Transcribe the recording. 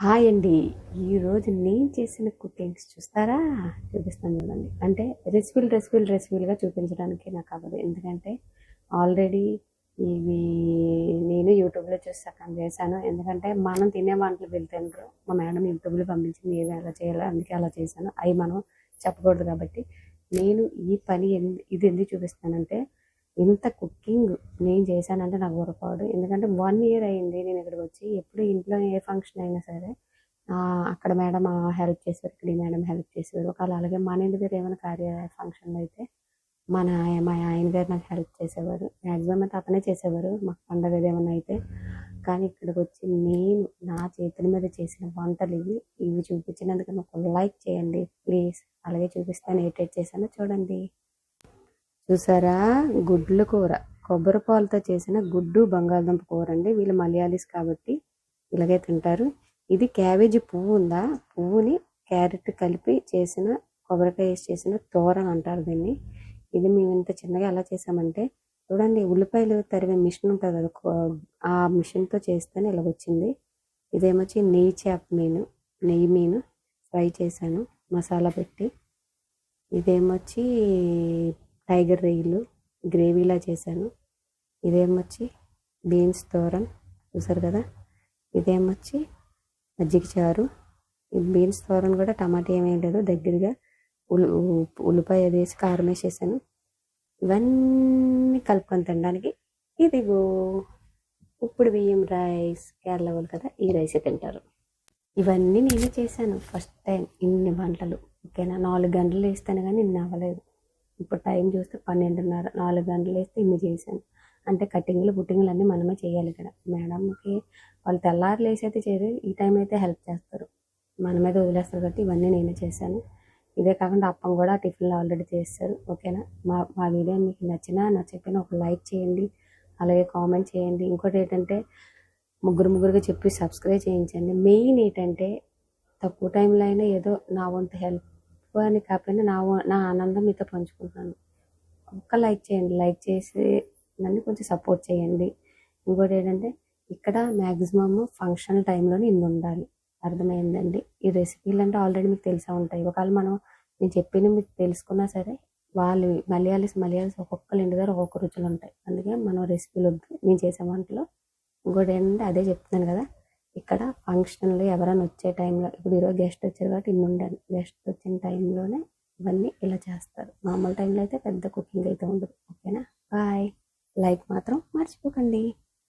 Hi అండి. ఈరోజు నేను చేసిన కుకింగ్స్ చూస్తారా? చూపిస్తాను చూడండి. అంటే రెసిపీలు రెసిపీలు రెసిపీలుగా చూపించడానికి నాకు అవ్వదు. ఎందుకంటే ఆల్రెడీ ఇవి నేను యూట్యూబ్లో చూసి సగం చేశాను. ఎందుకంటే మనం తినే వంటలు వెళ్తుండ్రు మా మేడం యూట్యూబ్లో పంపించింది ఏవి ఎలా చేయాలో అందుకే అలా చేశాను. అవి మనం చెప్పకూడదు కాబట్టి నేను ఈ పని ఎందు ఇది ఎందుకు చూపిస్తానంటే ఇంత కుకింగ్ నేను చేశానంటే నాకు పొరపాటు. ఎందుకంటే వన్ ఇయర్ అయింది నేను ఇక్కడికి వచ్చి. ఎప్పుడు ఇంట్లో ఏ ఫంక్షన్ అయినా సరే అక్కడ మేడం హెల్ప్ చేసేవారు ఇక్కడ మేడం హెల్ప్ చేసేవారు. ఒకవేళ అలాగే మన ఇంటి దగ్గర ఏమైనా కార్య ఫంక్షన్లు అయితే మన మా ఆయన గారు నాకు హెల్ప్ చేసేవారు. మ్యాక్సిమం అయితే అతనే చేసేవారు. మాకు పండగ ఏమైనా అయితే. కానీ ఇక్కడికి వచ్చి నేను నా చేతుల మీద చేసిన వంటలు ఇవి ఇవి చూపించినందుకు నాకు లైక్ చేయండి ప్లీజ్ అలాగే చూపిస్తాను ఏటేట్ చేశానో చూడండి. చూసారా? గుడ్ల కూర. కొబ్బరి పాలతో చేసిన గుడ్డు బంగాళదుంప కూర అండి. వీళ్ళు మలయాళీస్ కాబట్టి ఇలాగే తింటారు. ఇది క్యాబేజీ పువ్వు ఉందా? పువ్వుని క్యారెట్ కలిపి చేసిన కొబ్బరికాయ వేసి చేసిన తోర అంటారు దీన్ని. ఇది మేము ఇంత చిన్నగా ఎలా చేసామంటే చూడండి ఉల్లిపాయలు తరిగే మిషన్ ఉంటుంది కదా ఆ మిషన్తో చేస్తేనే ఇలా వచ్చింది. ఇదేమొచ్చి నెయ్యి చేప మీను నెయ్యి మీను ఫ్రై చేశాను మసాలా పెట్టి. ఇదేమొచ్చి టైగర్ రొయ్యలు గ్రేవీలా చేశాను. ఇదేమొచ్చి బీన్స్ తోరన్ చూసారు కదా? ఇదేమొచ్చి మజ్జిగ చారు. ఈ బీన్స్ తోరన్ కూడా టమాటా ఏమేం లేదు దగ్గరగా ఉల్లి ఉల్లిపాయ వేసి కారం వేసేసాను. ఇవన్నీ కలుపుకొని తినడానికి ఇదిగో ఇప్పుడు బియ్యం రైస్ కేరళ వాళ్ళు కదా ఈ రైస్ తింటారు. ఇవన్నీ నేనే చేశాను ఫస్ట్ టైం ఇన్ని వంటలు ఓకేనా? నాలుగు గంటలు వేస్తాను కానీ ఇన్ని అవ్వలేదు. ఇప్పుడు టైం చూస్తే పన్నెండున్నర నాలుగు గంటలు వేస్తే ఇన్ని చేశాను. అంటే కటింగ్లు బుట్టింగ్లు అన్నీ మనమే చేయాలి ఇక్కడ. మేడంకి వాళ్ళు తెల్లారు వేసి అయితే చేయరు ఈ టైం అయితే హెల్ప్ చేస్తారు. మన మీద వదిలేస్తారు కాబట్టి ఇవన్నీ నేనే చేశాను. ఇదే కాకుండా అప్పం కూడా టిఫిన్లు ఆల్రెడీ చేస్తారు. ఓకేనా? మా మా వీడియో మీకు నచ్చినా నచ్చకపోయినా ఒక లైక్ చేయండి. అలాగే కామెంట్ చేయండి. ఇంకోటి ఏంటంటే ముగ్గురు ముగ్గురుగా చెప్పి సబ్స్క్రైబ్ చేయించండి. మెయిన్ ఏంటంటే తక్కువ టైంలో అయినా ఏదో నా వంతు హెల్ప్ అని కాకపోయినా నా నా ఆనందం మీతో పంచుకుంటున్నాను. ఒక్క లైక్ చేయండి. లైక్ చేసి నన్ను కొంచెం సపోర్ట్ చేయండి. ఇంకోటి ఏంటంటే ఇక్కడ మ్యాక్సిమమ్ ఫంక్షన్ టైంలోనే ఇన్ని ఉండాలి. అర్థమైందండి? ఈ రెసిపీలు అంటే ఆల్రెడీ మీకు తెలిసే ఉంటాయి. ఒకవేళ మనం నేను చెప్పిన మీకు తెలుసుకున్నా సరే వాళ్ళు మలయాళీస్ మలయాళీస్ ఒక్కొక్కరు ఇంటి దగ్గర ఒక్కొక్క రుచులు ఉంటాయి. అందుకే మనం రెసిపీలు వద్దు. నేను చేసే వంటలో ఇంకోటి ఏంటంటే అదే చెప్తున్నాను కదా ఇక్కడ ఫంక్షన్లో ఎవరైనా వచ్చే టైంలో ఇప్పుడు ఈరోజు గెస్ట్ వచ్చారు కాబట్టి ఇన్ని ఉండాలి. గెస్ట్ వచ్చిన టైంలోనే ఇవన్నీ ఇలా చేస్తారు. మామూలు టైంలో అయితే పెద్ద కుకింగ్ అయితే ఉండదు. ఓకేనా? బాయ్. లైక్ మాత్రం మర్చిపోకండి.